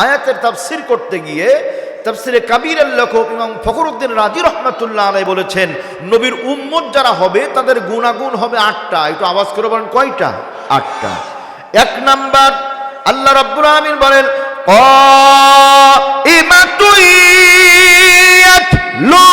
আয়াতের তাফসির করতে গিয়ে তাফসিরে কাবিরের লেখক এবং ফখরুদ্দিন রাজি রহমাতুল্লাহ আলাই বলেছেন, নবীর উম্মত যারা হবে তাদের গুণাগুণ হবে আটটা। একটু আওয়াজ করে বলেন কয়টা? আটটা। এক নাম্বার, আল্লাহ রব্বুল আমিন বলেন অ ইমাতুই লু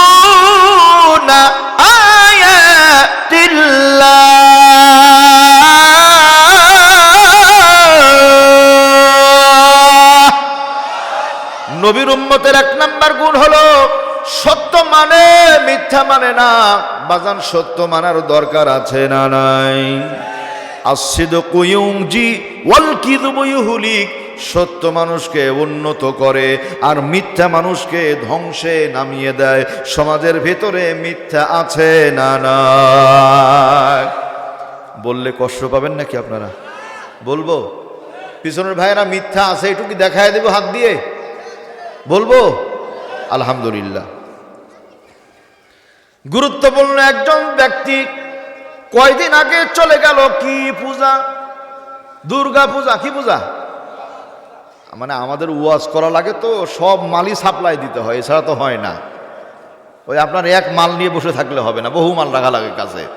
উম্মতের এক নাম্বার গুণ হলো, সত্য মানে মিথ্যা মানে না। বাজান, সত্য মানার দরকার আছে না নাই? সত্য মানুষকে উন্নত করে আর মিথ্যা মানুষকে ধ্বংসে নামিয়ে দেয়। সমাজের ভেতরে মিথ্যা আছে না না বললে কষ্ট পাবেন নাকি আপনারা? বলব? পিছনের ভাইয়েরা মিথ্যা আছে, এটুকু দেখায় দেবো হাত দিয়ে। বলব? আলহামদুলিল্লাহ। গুরুত্বপূর্ণ একজন ব্যক্তি কয়দিন আগে চলে গেল কি পূজা? দুর্গা পূজা, কি পূজা? মানে আমাদের ওয়াজ করা লাগে তো, সব মালই সাপ্লাই দিতে হয়, এছাড়া তো হয় না। ওই আপনার এক মাল নিয়ে বসে থাকলে হবে না, বহু মাল রাখা লাগে কাছে।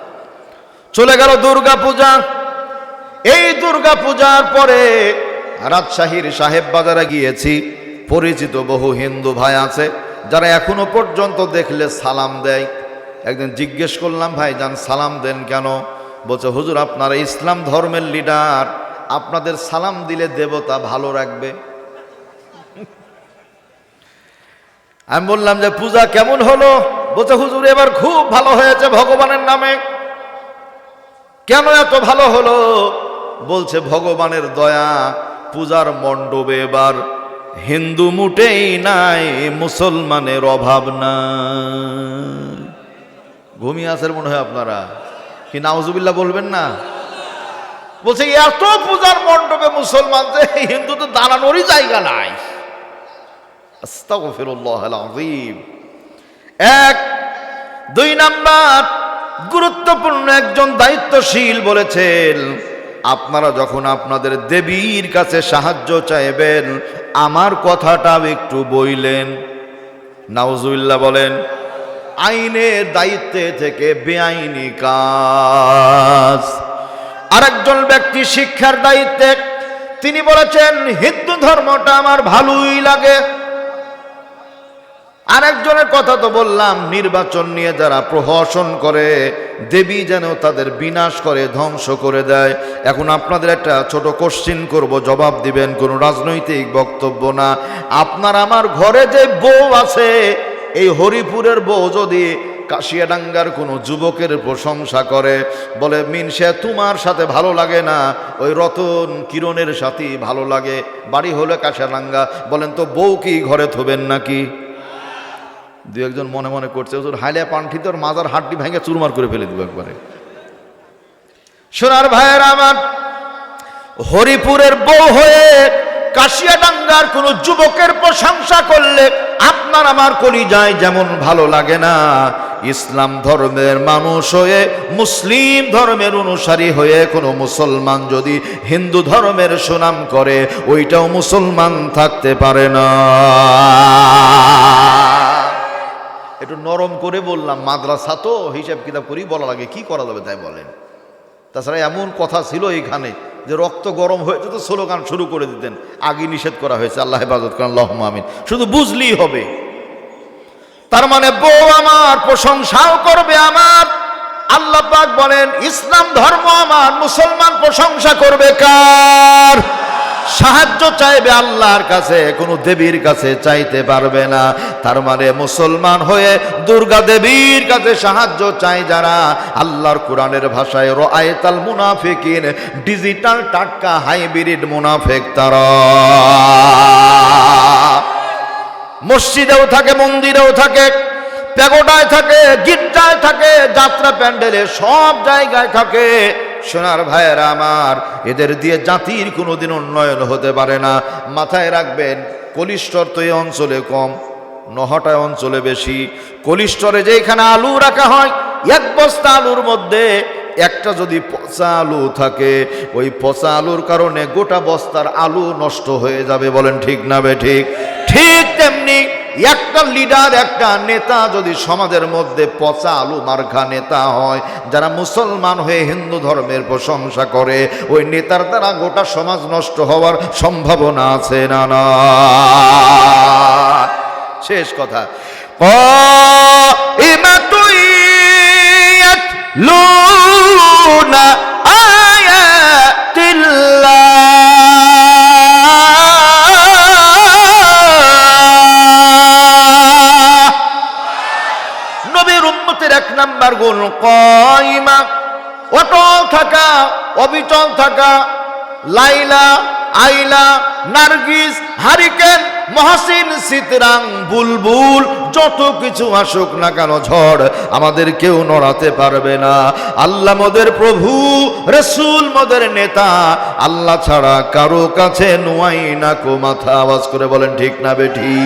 চলে গেল দুর্গা পূজা। এই দুর্গা পূজার পরে রাজশাহীর সাহেব বাজারে গিয়েছি। পরিচিত বহু হিন্দু ভাই আছে, যারা এখনও পর্যন্ত দেখলে সালাম দেয়। একদিন জিজ্ঞেস করলাম, ভাই যান, সালাম দেন কেন? বলছে, হুজুর, আপনারা ইসলাম ধর্মের লিডার, আপনাদের সালাম দিলে দেবতা ভালো রাখবে। আমি বললাম যে, পূজা কেমন হলো? বলছে, হুজুর, এবার খুব ভালো হয়েছে ভগবানের নামে। কেন এত ভালো হলো? বলছে, ভগবানের দয়া, পূজার মণ্ডপে এবার হিন্দু মুটেই নাই, মুসলমানের অভাব না ঘুমিয়ে আছেন মনে হয় আপনারা। কি নাউজুবিল্লাহ বলবেন না? বলছে, এত পূজার মণ্ডপে মুসলমান যে হিন্দু তো দাঁড়ানোরই জায়গা নাই। এক, দুই নাম্বার, গুরুত্বপূর্ণ একজন দায়িত্বশীল বলেছেন আপনারা যখন আপনাদের দেবীর কাছে সাহায্য চাইবেন, আমার কথাটাও একটু বইলেন। নাউজুবিল্লাহ বলেন, আইনের দায়িত্বে থেকে বেআইনি কাজ। আরেকজন ব্যক্তি শিক্ষার দায়িত্বে, তিনি বলেছেন, হিন্দু ধর্মটা আমার ভালোই লাগে। আরেকজনের কথা তো বললাম, নির্বাচন নিয়ে যারা প্রহসন করে, দেবী যেন তাদের বিনাশ করে, ধ্বংস করে দেয়। এখন আপনাদের একটা ছোট কোশ্চিন করব, জবাব দিবেন, কোনো রাজনৈতিক বক্তব্য না। আপনার আমার ঘরে যে বউ আছে, এই হরিপুরের বউ যদি কাশিয়াডাঙ্গার কোনো যুবকের প্রশংসা করে, বলে মিনসে তোমার সাথে ভালো লাগে না, ওই রতন কিরণের সাথেই ভালো লাগে, বাড়ি হলে কাশিয়াডাঙ্গা। বলেন, তো বউ কি ঘরে থবেন নাকি? দু একজন মনে মনে করছে, হুজুর হাইলিয়া পান্ঠি তোর মাজার হাড্ডি ভেঙে চুরমার করে ফেলে দিব একবারে। সোনার ভাইয়ের আমার, হরিপুরের বউ হয়ে কাশিয়াডাঙ্গার কোন যুবকের প্রশংসা করলে আপনার আমার কলি যায় যেমন ভালো লাগে না। ইসলাম ধর্মের মানুষ হয়ে, মুসলিম ধর্মের অনুসারী হয়ে কোনো মুসলমান যদি হিন্দু ধর্মের সুনাম করে, ওইটাও মুসলমান থাকতে পারে না। একটু নরম করে বললাম, মাদ্রাসা তো, হিসাব কিতাব করেই বলা লাগে কি করা যাবে তাই বলেন। তাছাড়া এমন কথা ছিল এখানে যে রক্ত গরম হয়েছে তো স্লোগান শুরু করে দিতেন আগে নিষেধ করা হয়েছে, আল্লাহ হেফাজত করেন আল্লাহ আমিন। শুধু বুঝলেই হবে। তার মানে বউ আমার প্রশংসাও করবে আমার। আল্লাহ পাক বলেন, ইসলাম ধর্ম আমার, মুসলমান প্রশংসা করবে কার? সাহায্য চাইবে আল্লাহর কাছে, কোনো দেবীর কাছে চাইতে পারবে না। তার মানে মুসলমান হয়ে দুর্গা দেবীর কাছে সাহায্য চাই যারা আল্লাহর কোরআনের ভাষায় রআয়তাল মুনাফিকিন, ডিজিটাল টাটকা হাইব্রিড মুনাফেক তারা। মসজিদেও থাকে, মন্দিরেও থাকে, প্যাগোডায় থাকে, গির্জায় থাকে, যাত্রা প্যান্ডেলে সব জায়গায় থাকে। সোনার ভাইয়েরা আমার, এদের দিয়ে জাতির কোনোদিন উন্নয়ন হতে পারে না। মাথায় রাখবেন কলিস্টর তো এই অঞ্চলে কম, নহটায় অঞ্চলে বেশি। কলিস্টরে যেখানে আলু রাখা হয়, এক বস্তা আলুর মধ্যে একটা যদি পচা আলু থাকে, ওই পচা আলুর কারণে গোটা বস্তার আলু নষ্ট হয়ে যাবে বলেন ঠিক না বে ঠিক? ঠিক তেমনি একটা লিডার একটা নেতা যদি সমাজের মধ্যে পচা আলু মার্ঘা নেতা হয়, যারা মুসলমান হয়ে হিন্দু ধর্মের প্রশংসা করে, ওই নেতার দ্বারা গোটা সমাজ নষ্ট হওয়ার সম্ভাবনা আছে না না? শেষ কথা। লোক নাম্বার গুণ কয়মা? অটল থাকা, অবিচল থাকা, লাইলা, আইলা, নার্গিস, হারিকেন, মহাসিন, সিতরাং, বুলবুল, যত কিছু আসুক না কেন ঝড়, আমাদের কেউ নড়াতে পারবে না। আল্লাহ মোদের প্রভু, রসুল মদের নেতা, আল্লাহ ছাড়া কারও কাছে নোয়াই না কো মাথা, আওয়াজ করে বলেন, ঠিক না বেঠি?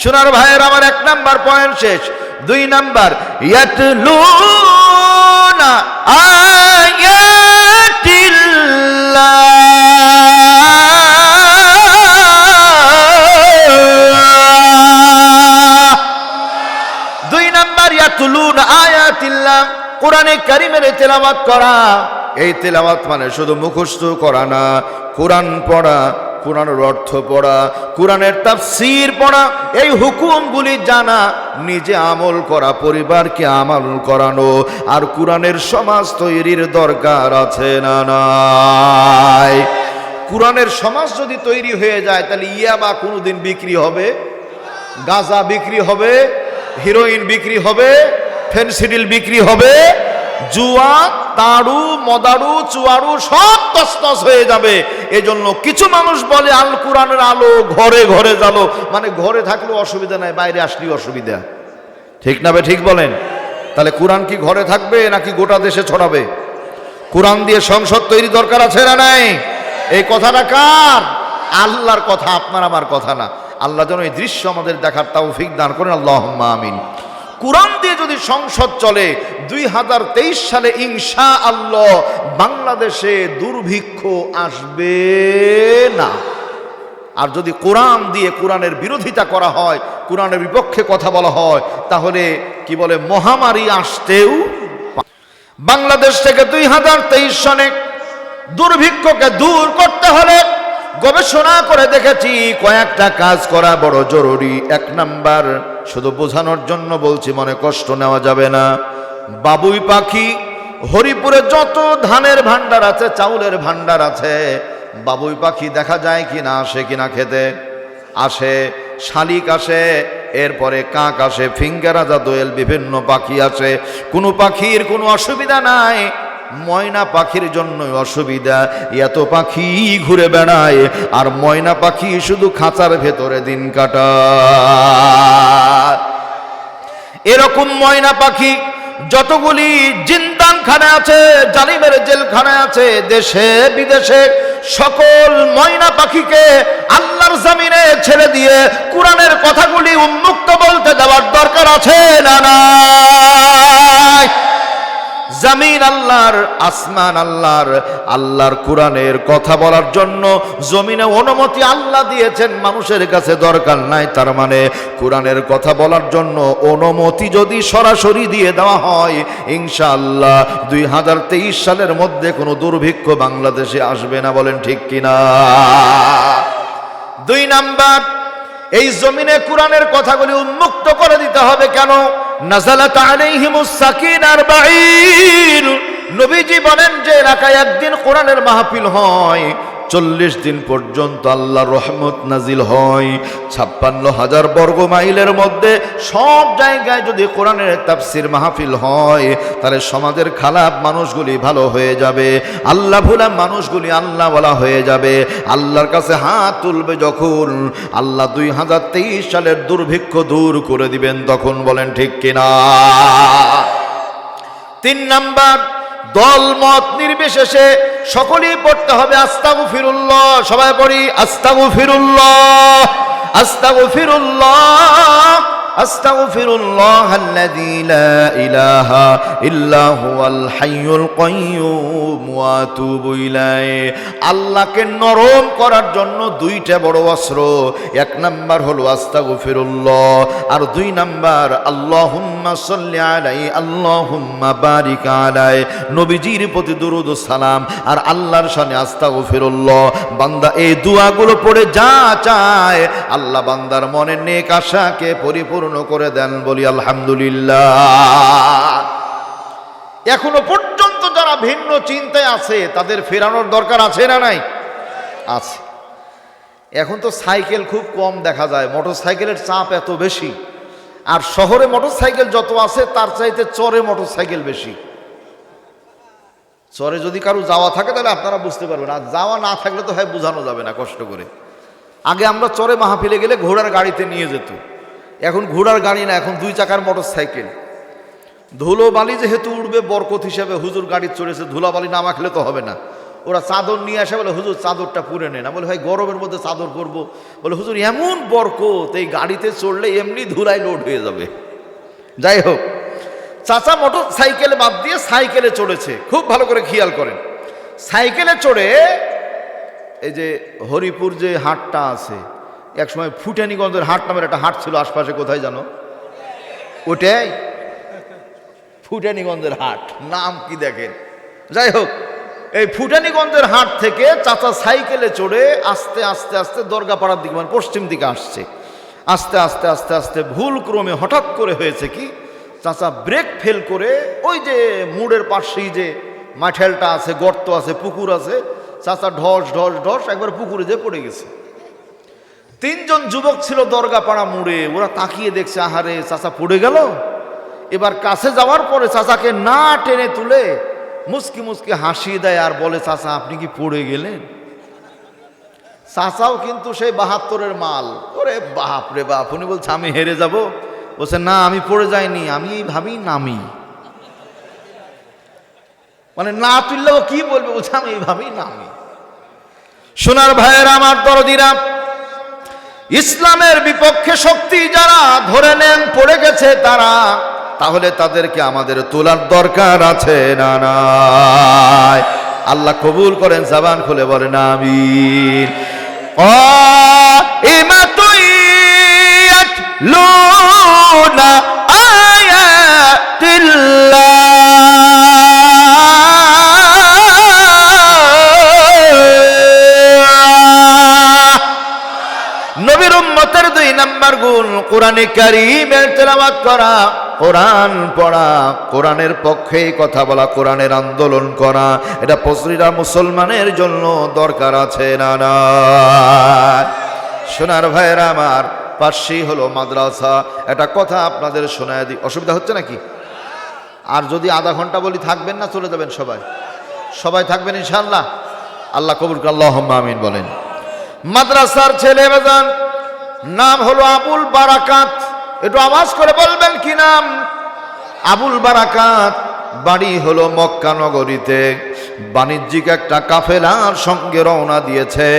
সোনার ভাইয়ের আমার এক নাম্বার পয়েন্ট শেষ। দুই নাম্বার, ইয়াতলুনা আয়াতিল্লাহ। দুই নাম্বার, ইয়াতুলুন আয়াতিল্লাহ। কোরআনে কারিমের তেলাওয়াত করা। এই তেলাওয়াত মানে শুধু মুখস্থ করা না, কোরআন পড়া কোরআনের অর্থ পড়া, কোরআনের তাফসীর পড়া, এই হুকুমগুলি জানা, নিজে আমল করা, পরিবারকে আমল করানো, আর কোরআনের সমাজ তৈরির দরকার আছে না নাই? কোরআনের সমাজ যদি তৈরি হয়ে যায়, তাহলে ইয়াবা কোনোদিন বিক্রি হবে? গাঁজা বিক্রি হবে? হিরোইন বিক্রি হবে? ফেনসিডিল বিক্রি হবে? জুয়া তাড়ু মদারু, চুয়ারু সব তসতস হয়ে যাবে। এজন্য কিছু মানুষ বলে, আল কোরআনের আলো ঘরে ঘরে জ্বালো। মানে ঘরে থাকলেও অসুবিধা নাই, বাইরে আসলেই অসুবিধা। ঠিক না ঠিক বলেন? তাহলে কোরআন কি ঘরে থাকবে নাকি গোটা দেশে ছড়াবে? কোরআন দিয়ে সংসদ তৈরি দরকার আছে না নাই? এই কথাটা কার? আল্লাহর কথা, আপনার আমার কথা না। আল্লাহ যেন এই দৃশ্য আমাদের দেখার তাও ফিক দান করেন। আল্লাহ আমিন। কোরআন দিয়ে যদি সংসদ চলে, দুই হাজার তেইশ সালে ইনশা আল্লাহ বাংলাদেশে দুর্ভিক্ষ আসবে না। আর যদি কোরআন দিয়ে কোরআনের বিরোধিতা করা হয়, কোরআনের বিপক্ষে কথা বলা হয়, তাহলে কি বলে, মহামারী আসতেও বাংলাদেশ থেকে দুই হাজার তেইশ সনে দুর্ভিক্ষকে দূর করতে হলে গবেষণা করে দেখেছি, কয়েকটা কাজ করা বড় জরুরি। এক নাম্বার, শুধু বোঝানোর জন্য বলছি, মনে কষ্ট নেওয়া যাবে না। বাবুই পাখি, হরিপুরে যত ধানের ভান্ডার আছে, চাউলের ভান্ডার আছে, বাবুই পাখি দেখা যায় কি না আসে কিনা খেতে? আসে, শালিক আসে, এরপরে কাক আসে ফিঙ্গারাজা দোয়েল বিভিন্ন পাখি আসে। কোনো পাখির কোনো অসুবিধা নাই ময়না পাখির জন্য অসুবিধা। এত পাখি ঘুরে বেড়ায়, আর ময়না পাখি শুধু খাঁচার ভেতরে দিন কাটা এরকম ময়না পাখি যতগুলি জিন্দানখানে আছে, জালিমের জেলখানে আছে, দেশে বিদেশে সকল ময়না পাখিকে আল্লাহর জামিনে ছেড়ে দিয়ে কোরআনের কথাগুলি উন্মুক্ত বলতে দেওয়ার দরকার আছে না নাই? জামিন আল্লাহর, আসমান আল্লাহর আল্লাহর কোরআনের কথা বলার জন্য জমিনে অনুমতি আল্লাহ দিয়েছেন, মানুষের কাছে দরকার নাই। তার মানে কোরআনের কথা বলার জন্য অনুমতি যদি সরাসরি দিয়ে দেওয়া হয়, ইনশাআল্লাহ দুই হাজার তেইশ সালের মধ্যে কোনো দুর্ভিক্ষ বাংলাদেশে আসবে না, বলেন ঠিক কিনা? দুই নাম্বার এই জমিনে কোরআনের কথাগুলি উন্মুক্ত করে দিতে হবে কেন? নাজালাত আলাইহিমুস বাঈর নবীজি বলেন যে এলাকায় একদিন কোরআনের মাহফিল হয়। চল্লিশ দিন পর্যন্ত আল্লাহ রহমত নাজিল হয়। ছাপ্পান্ন হাজার বর্গ মাইলের মধ্যে সব জায়গায় যদি কোরআনের তাফসির মাহফিল হয়, তাহলে সমাজের খারাপ মানুষগুলি ভালো হয়ে যাবে। আল্লাহ ভুলা মানুষগুলি আল্লাহ বলা হয়ে যাবে। আল্লাহর কাছে হাত তুলবে যখন, আল্লাহ দুই হাজার তেইশ সালের দুর্ভিক্ষ দূর করে দিবেন তখন বলেন ঠিক কিনা? তিন নাম্বার দল মত নির্বিশেষে সকলেই পড়তে হবে আস্তাগু ফিরুল্লাহ সবাই পড়ি আস্তাগু ফিরুল্লাহ আস্তাগু ফিরুল্লাহ আস্তাগফিরুল্লাহ আল্লাযী লা ইলাহা ইল্লা হুয়াল হাইয়ুল কাইয়্যুম ওয়া আতুবু ইলাইহি। আল্লাহকে নরম করার জন্য দুইটা বড় অস্ত্র। এক নাম্বার হলো আস্তাগফিরুল্লাহ, আর দুই নাম্বার আল্লাহুম্মা সাল্লি আলাইহি আল্লাহুম্মা বারিক আলাইহি নবীজির প্রতি দুরুদ সালাম, আর আল্লাহর শানে আস্তাগফিরুল্লাহ। বান্দা এই দোয়াগুলো পড়ে যা চায়, আল্লাহ বান্দার মনের নেক আশাকে পরিপূর্ণ করে দেন, বলি, আলহামদুলিল্লাহ। এখনও পর্যন্ত যারা ভিন্ন চিন্তায় আছে, তাদের ফেরানোর দরকার আছে না নাই? আছে। এখন তো সাইকেল খুব কম দেখা যায় মোটর সাইকেলের চাপ এত বেশি। আর শহরে মোটর সাইকেল যত আছে, তার চাইতে চরে মোটর সাইকেল বেশি। চরে যদি কারও যাওয়া থাকে, তাহলে আপনারা বুঝতে পারবেন। আর যাওয়া না থাকলে তো হয় বোঝানো যাবে না কষ্ট করে। আগে আমরা চরে মাহফিলে গেলে ঘোড়ার গাড়িতে নিয়ে যেত। এখন ঘোড়ার গাড়ি না, এখন দুই চাকার মোটর সাইকেল ধুলো বালি যেহেতু উঠবে বরকত হিসেবে হুজুর গাড়ি চড়েছে, ধুলা বালি না মাখলে তো হবে না। ওরা চাদর নিয়ে আসে বলে, হুজুর, চাদরটা পুরে না। বলে, ভাই, গরমের মধ্যে চাদর করব। বলে, হুজুর, এমন বরকত, এই গাড়িতে চড়লে এমনি ধুলায় লোড হয়ে যাবে। যাই হোক, চাচা মোটর সাইকেলে বাদ দিয়ে সাইকেলে চড়েছে। খুব ভালো করে খেয়াল করেন। সাইকেলে চড়ে, এই যে হরিপুর যে হাটটা আছে একসময় ফুটানিগঞ্জের হাট নামের একটা হাট ছিল আশপাশে, কোথায় জানো? ওটাই। ফুটানিগঞ্জের হাট, নাম কি দেখেন? যাই হোক, এই ফুটানিগঞ্জের হাট থেকে চাচা সাইকেলে চড়ে আস্তে আস্তে আস্তে দরগাপাড়ার দিকে মানে পশ্চিম দিকে আসছে। আস্তে আস্তে আস্তে আস্তে ভুল ক্রমে হঠাৎ করে হয়েছে কি, চাচা ব্রেক ফেল করে ওই যে মুড়ের পাশেই যে মাঠেলটা আছে, গর্ত আছে, পুকুর আছে, চাচা ঢস ঢস ঢস একবার পুকুরে যে পড়ে গেছে। তিনজন যুবক ছিল দরগাপাড়া মুড়ে, ওরা তাকিয়ে দেখছে, আহারে, চাচা পড়ে গেল। এবার কাছে যাওয়ার পরে চাচাকে না টেনে তুলে মুসকি মুসকি হাসিয়ে দেয় আর বলে, চাচা, আপনি কি পড়ে গেলেন? চাচাও কিন্তু সেই বাহাত্তরের মাল। ওরে বাপ রে বাপ, উনি বলছে, আমি হেরে যাব। বলছে, না, আমি পড়ে যাইনি, আমি ভাবি নামি। মানে না তুললেও কি বলবে? বলছে, আমি এইভাবেই নামি। সোনার ভাইয়ের, আমার দরদিরা ইসলামের বিপক্ষে শক্তি যারা ধরে নেন, পড়ে গেছে তারা, তাহলে তাদেরকে আমাদের তোলার দরকার আছে না না আল্লাহ কবুল করেন, জাবান খুলে বলেন আমি ও নাম্বার গুণ, কোরআনে কারিমের তেলাওয়াত করা, কোরআন পড়া, কোরআনের পক্ষে কথা বলা, কোরআনের আন্দোলন করা, এটা প্রশ্রীরা মুসলমানের জন্য দরকার আছে না না। সোনার ভাইয়েরা আমার, পাশেই হলো মাদ্রাসা, একটা কথা আপনাদের শোনায় দিই, অসুবিধা হচ্ছে নাকি? আর যদি আধা ঘণ্টা বলি, থাকবেন না, চলে যাবেন সবাই? সবাই থাকবেন ইনশাল্লাহ আল্লাহ কবুল আল্লাহ আমিন বলেন। মাদ্রাসার ছেলে বেজান নাম হলো আবুল বারাকাত। একটু আওয়াজ করে বলবেন কি নাম? আবুল বারাকাত, বাড়ি হলো মক্কা নগরীতে। বাণিজ্যিক একটা কাফেলার সঙ্গে রওনা দিয়েছে।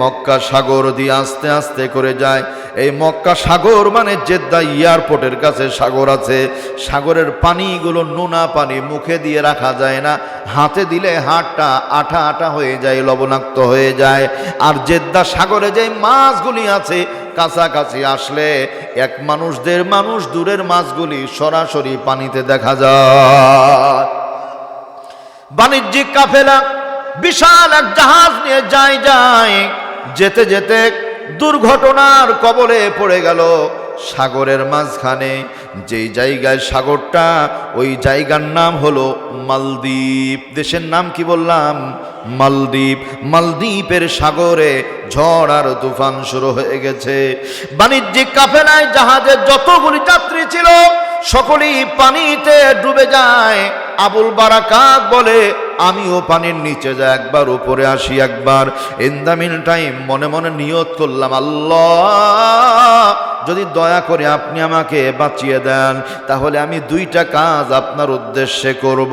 মক্কা সাগর দিয়ে আস্তে আস্তে করে যায়। এই মক্কা সাগর মানে জেদ্দা এয়ারপোর্টের কাছে সাগর আছে। সাগরের পানিগুলো নোনা পানি মুখে দিয়ে রাখা যায় না। হাতে দিলে হাটটা আঠা আঠা হয়ে যায়, লবণাক্ত হয়ে যায়। আর জেদ্দা সাগরে যে মাছগুলি আছে, কাছাকাছি আসলে এক মানুষদের মানুষ দূরের মাছগুলি সরাসরি পানিতে দেখা যায়। বাণিজ্যিক কাফেলা বিশাল এক জাহাজ নিয়ে যায় যায় যেতে যেতে দুর্ঘটনার কবলে পড়ে গেল সাগরের মাঝখানে। যেই জায়গায় সাগরটা, ওই জায়গার নাম হলো মালদ্বীপ। দেশের নাম কি বললাম? মালদ্বীপ। মালদ্বীপের সাগরে ঝড় আর তুফান শুরু হয়ে গেছে। বাণিজ্যিক কাফেলায় জাহাজের যতগুলি যাত্রী ছিল, সকলেই পানিতে ডুবে যায়। আবুল বারাকাত বলে, আমিও পানির নিচে যাই, একবার উপরে আসি একবার। ইন দ্য মিন টাইম মনে মনে নিয়ত করলাম, আল্লাহ, যদি দয়া করে আপনি আমাকে বাঁচিয়ে দেন, তাহলে আমি দুইটা কাজ আপনার উদ্দেশ্যে করব।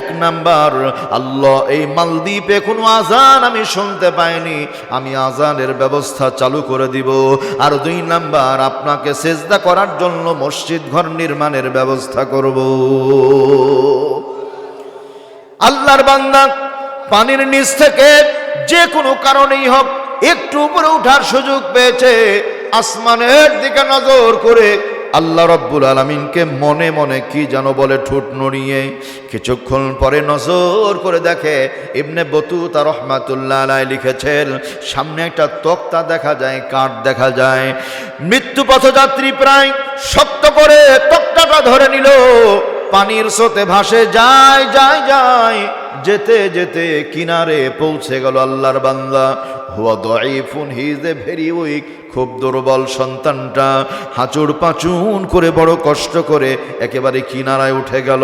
এক নাম্বার, আল্লাহ, এই মালদ্বীপে কোনো আজান আমি শুনতে পাইনি, আমি আজানের ব্যবস্থা চালু করে দিব। আর দুই নাম্বার, আপনাকে সেজদা করার জন্য মসজিদ ঘর নির্মাণের ব্যবস্থা করব। আল্লাহর বান্দা পানির নিচ থেকে যে কোনো কারণেই হোক একটু উপরে উঠার সুযোগ পেয়েছে। আসমানের দিকে নজর করে আল্লাহ রব্বুল আলমিনকে মনে মনে কি যেন বলে ঠোঁট নড়িয়ে কিছুক্ষণ পরে নজর করে দেখে ইবনে বতুতা রহমাতুল্লাহ আলাই লিখেছেন, সামনে একটা তক্তা দেখা যায়, কাঠ দেখা যায়। মৃত্যু পথযাত্রী প্রায় শক্ত করে তক্তাটা ধরে নিল। পানির স্রোতে ভাসে যায় যায় যায়। যেতে যেতে কিনারে পৌঁছে গেল আল্লাহর বান্দা। হুয়া দয়ফুন he is a very weak, খুব দুর্বল সন্তানটা। হাঁচুর পাঁচুন করে বড় কষ্ট করে একেবারে কিনারায় উঠে গেল।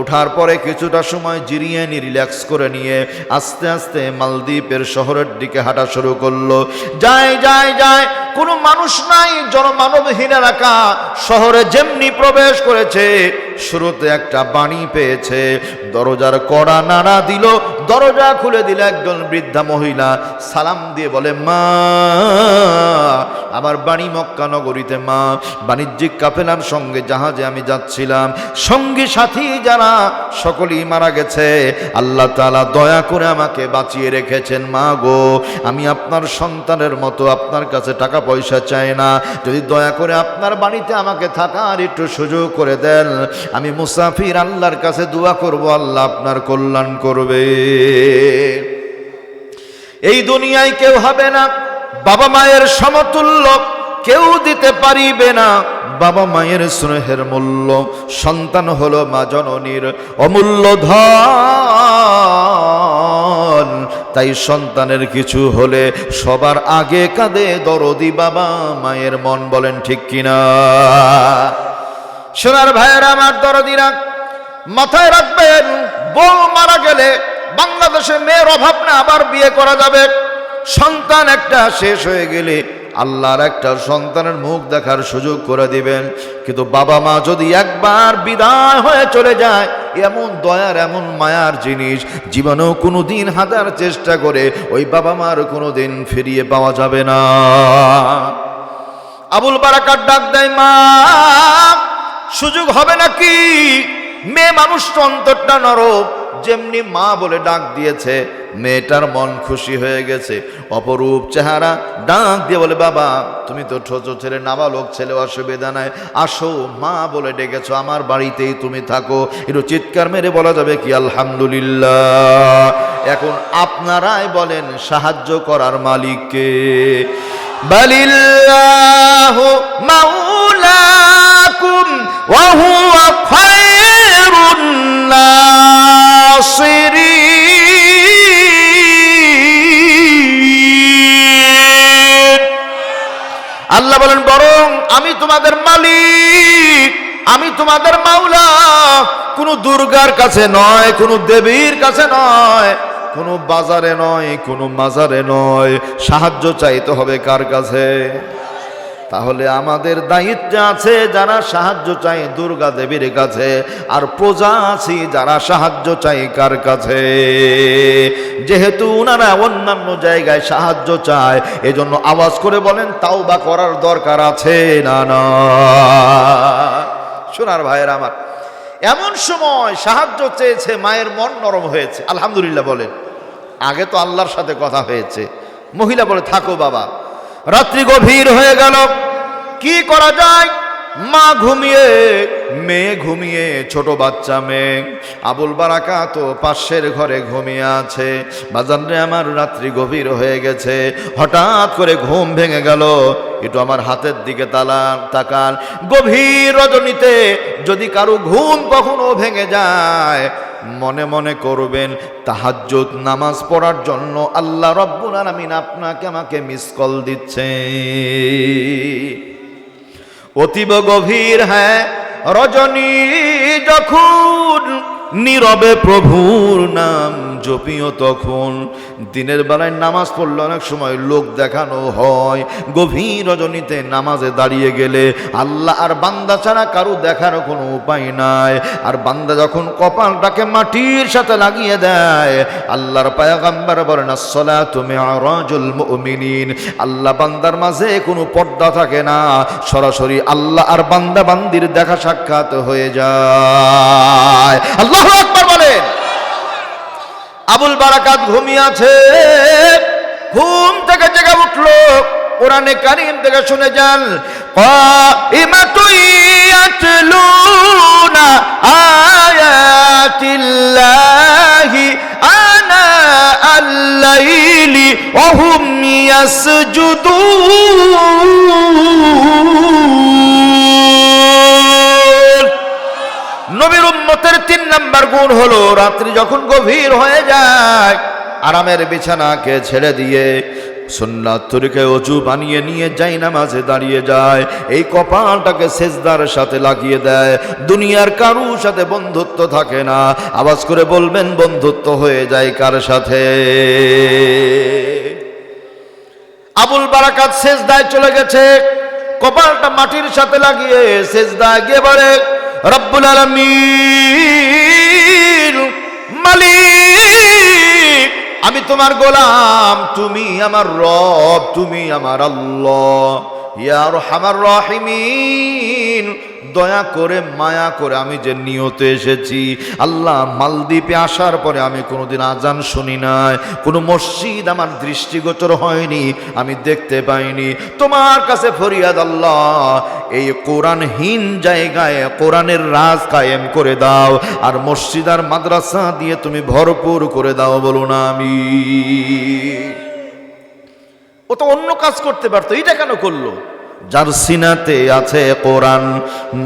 ওঠার পরে কিছুটা সময় জিরিয়ে নি, রিল্যাক্স করে নিয়ে আস্তে আস্তে মালদ্বীপের শহরের দিকে হাঁটা শুরু করল। যায় যায় যায়, কোনো মানুষ নাই, জনমানবহীন এলাকা। শহরে যেমনি প্রবেশ করেছে, শুরুতে একটা বাণী পেয়েছে, দরজার কড়া নাড়া দিল দরজা খুলে দিল একজন বৃদ্ধা মহিলা সালাম দিয়ে বলে, মা, আমার বাণী মক্কা নগরীতে, মা, বাণিজ্যিক কাফেলার সঙ্গে জাহাজে আমি যাচ্ছিলাম। সঙ্গী সাথী যারা, সকলেই মারা গেছে। আল্লাহ তাআলা দয়া করে আমাকে বাঁচিয়ে রেখেছেন। মা গো, আমি আপনার সন্তানের মতো আপনার কাছে টাকা পয়সা চাই না। যদি দয়া করে আপনার বাড়িতে আমাকে থাকার একটু সুযোগ করে দেন, আমি মুসাফির আল্লাহর কাছে দোয়া করব। আল্লাহ আপনার কল্যাণ করবে। এই দুনিয়ায় কেউ হবে না, বাবা মায়ের সমতুল্য, কেউ দিতে পারিবে না, বাবা মায়ের স্নেহের মূল্য, সন্তান হলো মা জননীর অমূল্য ধন। তাই সন্তানের কিছু হলে সবার আগে কাঁদে দরদি বাবা মায়ের মন, বলেন ঠিক কিনা? সোনার ভাইয়েরা, আমার দরদিরা, মাথায় রাখবেন, বউ মারা গেলে বাংলাদেশে মেয়ের অভাব না, আবার বিয়ে করা যাবে। সন্তান একটা শেষ হয়ে গেলে আল্লাহর একটা সন্তানের মুখ দেখার সুযোগ করে দিবেন। কিন্তু বাবা মা যদি একবার বিদায় হয়ে চলে যায়, এমন দয়ার, এমন মায়ার জিনিস জীবনেও কোনো দিন হাজার চেষ্টা করে ওই বাবা মার কোনো দিন ফিরিয়ে পাওয়া যাবে না। আবুল বারাকার ডাক দেয়, মা, সুযোগ হবে নাকি? মেয়ে মানুষ অন্তরটা নরম যেমনি মা বলে ডাক দিয়েছে, মেয়েটার মন খুশি হয়ে গেছে। অপরূপ চেহারা ডাক দিয়ে বলে, বাবা, তুমি তো ছোট ছেলে নাবালক ছেলে, অসুবিধা নাই। আসো, মা বলে ডেকেছো, আমার বাড়িতেই তুমি থাকো। একটু চিৎকার মেরে বলা যাবে কি, আলহামদুলিল্লাহ। এখন আপনারাই বলেন, সাহায্য করার মালিককে। বালিল্লাহু মাওলাকুম, ওয়া আল্লাহ বলেন, বরং আমি তোমাদের মালিক, আমি তোমাদের মাওলা। কোনো দুর্গার কাছে নয়, কোনো দেবীর কাছে নয়, কোনো বাজারে নয়, কোনো মাজারে নয়। সাহায্য চাইতে হবে কার কাছে? তাহলে আমাদের দায়িত্ব আছে যারা সাহায্য চাই দুর্গা দেবীর কাছে। আর প্রজা আছি যারা সাহায্য চাই কার কাছে? যেহেতু ওনারা অন্যান্য জায়গায় সাহায্য চায়, এজন্য আওয়াজ করে বলেন তাও বা করার দরকার আছে না না? শোনার ভাইয়ের আমার, এমন সময় সাহায্য চেয়েছে, মায়ের মন নরম হয়েছে। আলহামদুলিল্লাহ বলেন। আগে তো আল্লাহর সাথে কথা হয়েছে। মহিলা বলে, থাকো বাবা। রাত্রি গভীর হয়ে গেল। কি করা যায়? মা ঘুমিয়ে, মেয়ে ঘুমিয়ে, ছোট বাচ্চা মেয়ে। আবুল বারাকা তো পাশের ঘরে ঘুমিয়ে আছে। বাজারে আমার রাত্রি গভীর হয়ে গেছে। হঠাৎ করে ঘুম ভেঙে গেল। একটু আমার হাতের দিকে তালান তাকান। গভীর রজনীতে যদি কারও ঘুম কখনো ভেঙে যায় মনে মনে করবেন, তাহাজ্জুদ নামাজ পড়ার জন্য আল্লাহ রব্বুল আলামিন আপনাকে আমাকে মিস কল দিচ্ছে। অতীব গভীর হ্যাঁ রজনী যখন নীরবে প্রভুর নাম জপিও তখন। দিনের বেলায় নামাজ পড়লে অনেক সময় লোক দেখানো হয়, গভীর রজনীতে নামাজে দাঁড়িয়ে গেলে আল্লাহ আর বান্দা ছাড়া কারও দেখার কোনো উপায় নাই। আর বান্দা যখন কপালটাকে মাটির সাথে লাগিয়ে দেয়, আল্লাহর পায়াগাম্বার বলেন আসলা তুমি আরাজুল মুমিনিন। আল্লাহ বান্দার মাঝে কোনো পর্দা থাকে না, সরাসরি আল্লাহ আর বান্দা বান্দির দেখা সাক্ষাৎ হয়ে যায়। আল্লাহ আকবার বলেন। আবুল বারাকাত ঘুমিয়ে আছে ঘুম থেকে জেগে উঠল, কোরআনে কারিম থেকে শুনে যান ইয়াতলুনা আয়াতিল্লাহি আনা আল-লাইলি নাম্বার গুণ হলো, রাত্রি যখন গভীর হয়ে যায়, আরামের বিছানাকে ছেড়ে দিয়ে তরিকে অজু বানিয়ে নিয়ে যাই নামাজে দাঁড়িয়ে যায়, এই কপালটাকে সাথে লাগিয়ে দেয়। দুনিয়ার সাথে বন্ধুত্ব থাকে না। আওয়াজ করে বলবেন, বন্ধুত্ব হয়ে যায় কার সাথে? আবুল বারাকাত সেজদায় চলে গেছে, কপালটা মাটির সাথে লাগিয়ে সেজদায় গিয়ে বলে রব্বুল আলমীর মালিক, আমি তোমার গোলাম, তুমি আমার রব, তুমি আমার আল্লাহ ইয়ার হামার রহিমিন। দয়া করে, মায়া করে আমি যে নিয়তে এসেছি। আল্লাহ মালদ্বীপে আসার পরে আমি কোনোদিন আজান শুনি নাই। কোনো মসজিদ আমার দৃষ্টিগোচর হয়নি, আমি দেখতে পাইনি। তোমার কাছে ফরিয়াদ আল্লাহ, এই কোরআনহীন জায়গায়, কোরআনের রাজ কায়েম করে দাও। আর মসজিদ আর মাদ্রাসা দিয়ে তুমি ভরপুর করে দাও বলো না আমি ও তো অন্য কাজ করতে পারতো, এটা কেন করল? যার সিনাতে আছে কোরআন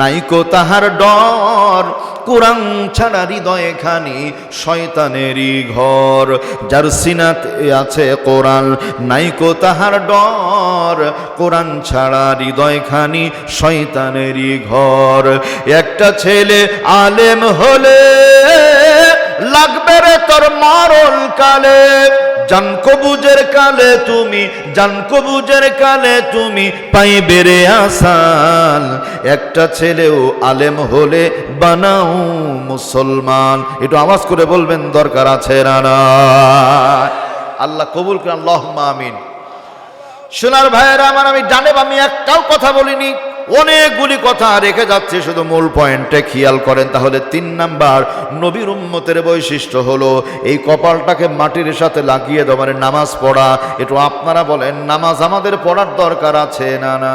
নাইকো তাহার ডর। কোরআন ছাড়া হৃদয়ে খানি শয়তানেরই ঘর। যার সিনাতে আছে কোরআন নাইকো তাহার ডর। কোরআন ছাড়া হৃদয় খানি শয়তানেরই ঘর। একটা ছেলে আলেম হলে লাগবে রে তোর মরণ কালে। জান কবুজের কালে তুমি, জান কবুজের কালে তুমি পাইবে রে আসান একটা ছেলেও আলেম হলে বানাও মুসলমান। একটু আওয়াজ করে বলবেন, দরকার আছে না না? আল্লাহ কবুল করে আল্লাহ আমিন। সোনার ভাইয়েরা, আমার আমি ডানে আমি একটাও কথা বলিনি। অনেকগুলি কথা রেখে যাচ্ছে, শুধু মূল পয়েন্টে খেয়াল করেন, তাহলে তিন নাম্বার, নবীর উম্মতের বৈশিষ্ট্য হলো, এই কপালটাকে মাটির সাথে লাগিয়ে দেওয়া মানে নামাজ পড়া, একটু আপনারা বলেন, নামাজ আমাদের পড়ার দরকার আছে না না?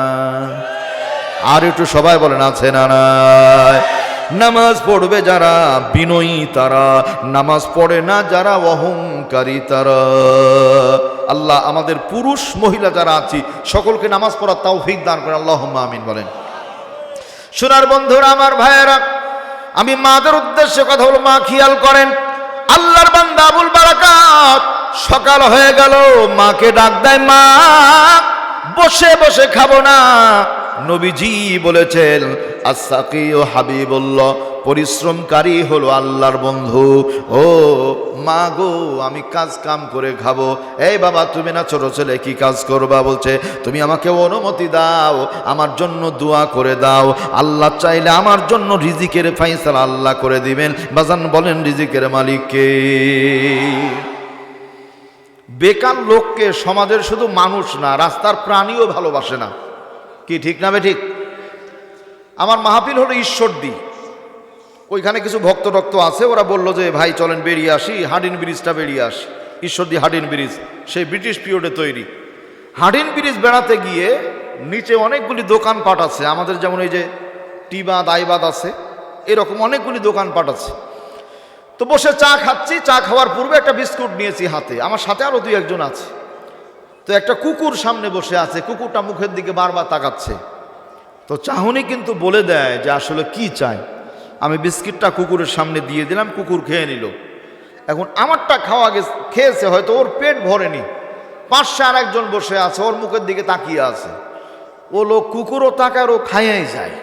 আর একটু সবাই বলেন, আছে না না? নামাজ পড়বে যারা বিনয়ী তারা, নামাজ পড়ে না যারা অহংকারী তারা। আল্লাহ আমাদের পুরুষ মহিলা যারা আছি, সকলকে নামাজ পড়ার ফিক দান করে আল্লাহ আমিন বলেন। সোনার বন্ধুরা, আমার ভাইয়েরা, আমি মাদের উদ্দেশ্যে কথা বলব, মা খিয়াল করেন। আল্লাহর বান্দা আবুল বারাকাত সকাল হয়ে গেল, মাকে ডাক দেয়, মা, বসে বসে খাব না। নবীজি বলেছেন আসাকি ও হাবিবুল্লাহ, পরিশ্রমকারী হলো আল্লাহর বন্ধু। ও, মা গো, আমি কাজ কাম করে খাব। এই বাবা, তুমি না ছোট ছেলে, কি কাজ করবা? বলছে, তুমি আমাকে অনুমতি দাও, আমার জন্য দোয়া করে দাও। আল্লাহ চাইলে আমার জন্য রিজিকের ফাইসাল আল্লাহ করে দিবেন। বাজান বলেন, রিজিকের মালিককে বেকার লোককে সমাজের শুধু মানুষ না, রাস্তার প্রাণীও ভালোবাসে না। কি ঠিক না ঠিক আমার মাহফিল হলো ঈশ্বরদী। ওইখানে কিছু ভক্ত টক্ত আছে, ওরা বলল যে, ভাই, চলেন বেরিয়ে আসি হাডিন ব্রিজটা বেরিয়ে আসি। ঈশ্বরদী হাডিন ব্রিজ, সেই ব্রিটিশ পিরিয়ডে তৈরি। হাডিন ব্রিজ বেড়াতে গিয়ে নিচে অনেকগুলি দোকানপাট আছে, আমাদের যেমন এই যে টিবাদ আইবাদ আছে, এরকম অনেকগুলি দোকানপাট আছে। তো বসে চা খাচ্ছি, চা খাওয়ার পূর্বে একটা বিস্কুট নিয়েছি হাতে, আমার সাথে আরও দুই একজন আছে। তো একটা কুকুর সামনে বসে আছে, কুকুরটা মুখের দিকে বারবার তাকাচ্ছে। তো চাহনি কিন্তু বলে দেয় যে আসলে কি চায়। আমি বিস্কিটটা কুকুরের সামনে দিয়ে দিলাম, কুকুর খেয়ে নিল। এখন আমারটা খাওয়া গেছে, খেয়েছে, হয়তো ওর পেট ভরেনি। পাঁচশো আর একজন বসে আছে, ওর মুখের দিকে তাকিয়ে আছে। ও লোক কুকুরও তাকায় আর ও খাইয়াই যায়।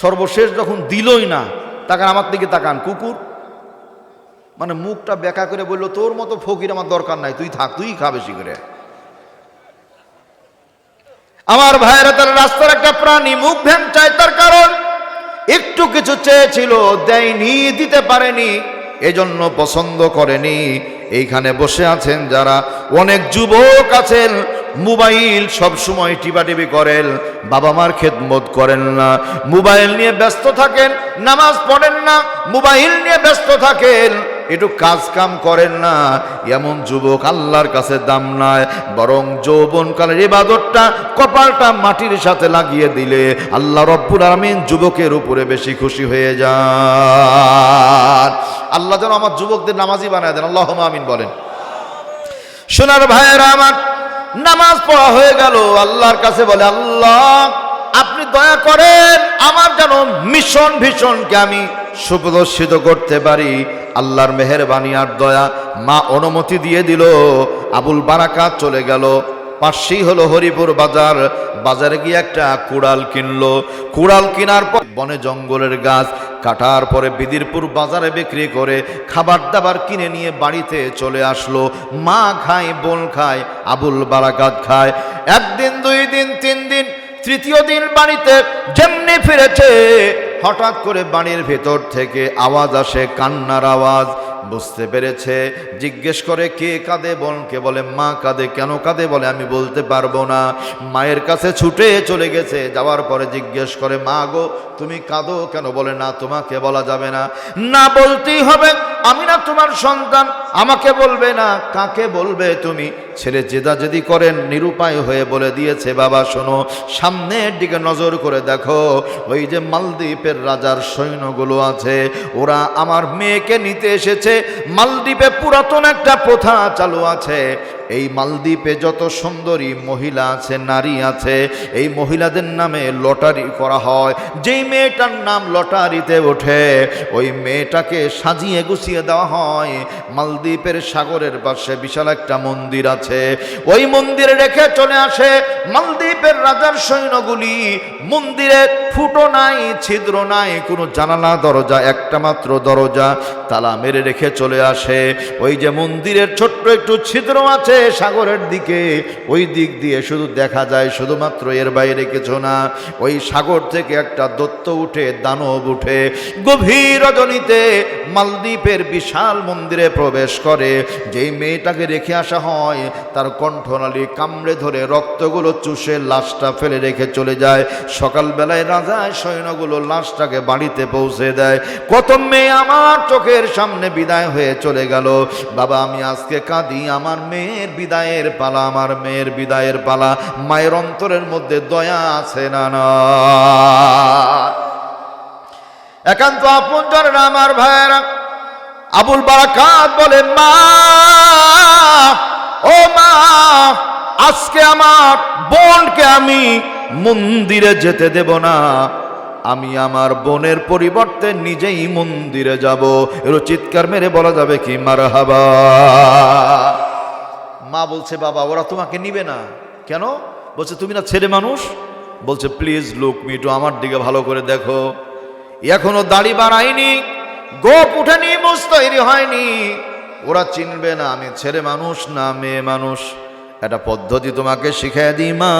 সর্বশেষ যখন দিলই না, তাকান আমার দিকে তাকান, কুকুর। মানে মুখটা বেকা করে বলল, তোর মতো ফকির আমার দরকার নাই, তুই থাক, তুই খা বেশি করে। আমার ভাইয়েরা তার রাস্তার একটা প্রাণী মুখ ভ্যান চায় তার কারণ একটু কিছু চেয়েছিল, দেয়নি, দিতে পারেনি, এজন্য পছন্দ করেনি। এইখানে বসে আছেন যারা, অনেক যুবক আছেন, মোবাইল সব সময় টিপাটিপি করেন, বাবা মার খেদমত করেন না। মোবাইল নিয়ে ব্যস্ত থাকেন, নামাজ পড়েন না, মোবাইল নিয়ে ব্যস্ত থাকেন। একটু কাজ কাম করেন না। এমন যুবক আল্লাহর কাছে দাম নাই। বরং যৌবন যৌবনকালের ইবাদতটা কপালটা মাটির সাথে লাগিয়ে দিলে আল্লাহ রব্বুল আলমিন যুবকের উপরে বেশি খুশি হয়ে যান। আল্লাহ যেন আমার যুবকদের নামাজি বানায় দেন। আল্লাহ আমিন বলেন। সোনার ভাইয়েরা আমার, নামাজ পড়া হয়ে গেল। আল্লাহর কাছে বলে, আল্লাহ, আপনি দয়া করেন, আমার যেন মিশন ভীষণকে আমি সুপ্রদর্শিত করতে পারি। আল্লাহর মেহেরবানি আর দয়া মা অনুমতি দিয়ে দিল। আবুল বারাকাত চলে গেল। পাশেই হলো হরিপুর বাজার। বাজারে গিয়ে একটা কুড়াল কিনলো। কুড়াল কেনার পর বনে জঙ্গলের গাছ, কাটার পরে বিদিরপুর বাজারে বিক্রি করে খাবার দাবার কিনে নিয়ে বাড়িতে চলে আসলো। মা খায়, বোন খায়, আবুল বারাকাত খায়। একদিন, দুই দিন, তিন দিন, তৃতীয় দিন বাড়িতে যেমনি ফিরেছে হঠাৎ করে বাড়ির ভেতর থেকে আওয়াজ আসে কান্নার আওয়াজ। বুঝতে পেরেছে? জিজ্ঞেস করে কে কাঁদে বোনকে বলে, মা কাঁদে কেন কাঁদে? বলে, আমি বলতে পারব না। মায়ের কাছে ছুটে চলে গেছে। যাওয়ার পরে জিজ্ঞেস করে, মা গো, তুমি কাঁদো কেন? বলে, না, তোমাকে বলা যাবে না। না বলতেই হবে। আমি না তোমার সন্তান। আমাকে বলবে না। কাকে বলবে তুমি? ছেলে জেদাজেদি করেন নিরুপায় হয়ে বলে দিয়েছে, বাবা, শোনো, সামনের দিকে নজর করে দেখো, ওই যে মালদ্বীপের রাজার সৈন্যগুলো আছে। ওরা আমার মেয়েকে নিতে এসেছে। মালদ্বীপে পুরাতন একটা প্রথা চালু আছে। এই মালদ্বীপে যত সুন্দরী মহিলা আছে, নারী আছে, এই মহিলাদের নামে লটারি করা হয়। যেই মেয়েটার নাম লটারিতে ওঠে, ওই মেয়েটাকে সাজিয়ে গুছিয়ে দেওয়া হয়। মালদ্বীপের সাগরের পাশে বিশাল একটা মন্দির আছে। ওই মন্দিরে রেখে চলে আসে মালদ্বীপের রাজার সৈন্যগুলি। মন্দিরে ফুটো নাই, ছিদ্র নাই, কোনো জানালা, দরজা, একটা মাত্র দরজা, তালা মেরে রেখে চলে আসে। ওই যে মন্দিরের ছোট্ট একটু ছিদ্র আছে সাগরের দিকে, ওই দিক দিয়ে শুধু দেখা যায় শুধুমাত্র এর বাইরে কিছু না। ওই সাগর থেকে একটা দত্ত উঠে, দানব উঠে, গভীর রজনীতে মালদ্বীপের বিশাল মন্দিরে প্রবেশ করে। যেই মেয়েটাকে রেখে আসা হয়, তার কণ্ঠনালী কামড়ে ধরে রক্তগুলো চুষে লাশটা ফেলে রেখে চলে যায়। সকালবেলায় রাজায় সৈন্যগুলো লাশটাকে বাড়িতে পৌঁছে দেয়। কত মেয়ে আমার চোখের সামনে বিদায় হয়ে চলে গেল। বাবা, আমি আজকে কাঁদি, আমার মেয়ের বিদায়ের পালা, আমার মেয়ের বিদায়ের পালা, মায়ের অন্তরের মধ্যে দয়া আছে না একান্ত আপন জনেরা আমার ভাইয়েরা? আবুল বারাকাত বলে মা, ও মা, আজকে আমার বোনকে আমি মন্দিরে যেতে দেব না। আমি আমার বোনের পরিবর্তে নিজেই মন্দিরে যাব। এর চিৎকার মেরে বলা যাবে কি? মার হাবা মা বলছে, বাবা, ওরা তোমাকে নিবে না। কেন? বলছে, তুমি না ছেলে মানুষ? বলছে, প্লিজ, লুক মিটু আমার দিকে ভালো করে দেখো। এখনও দাড়ি বাড়াইনি গোপ উঠেনি মুস তৈরি হয়নি। ওরা চিনবে না, আমি ছেলে মানুষ না মেয়ে মানুষ। একটা পদ্ধতি তোমাকে শিখাই দিই, মা।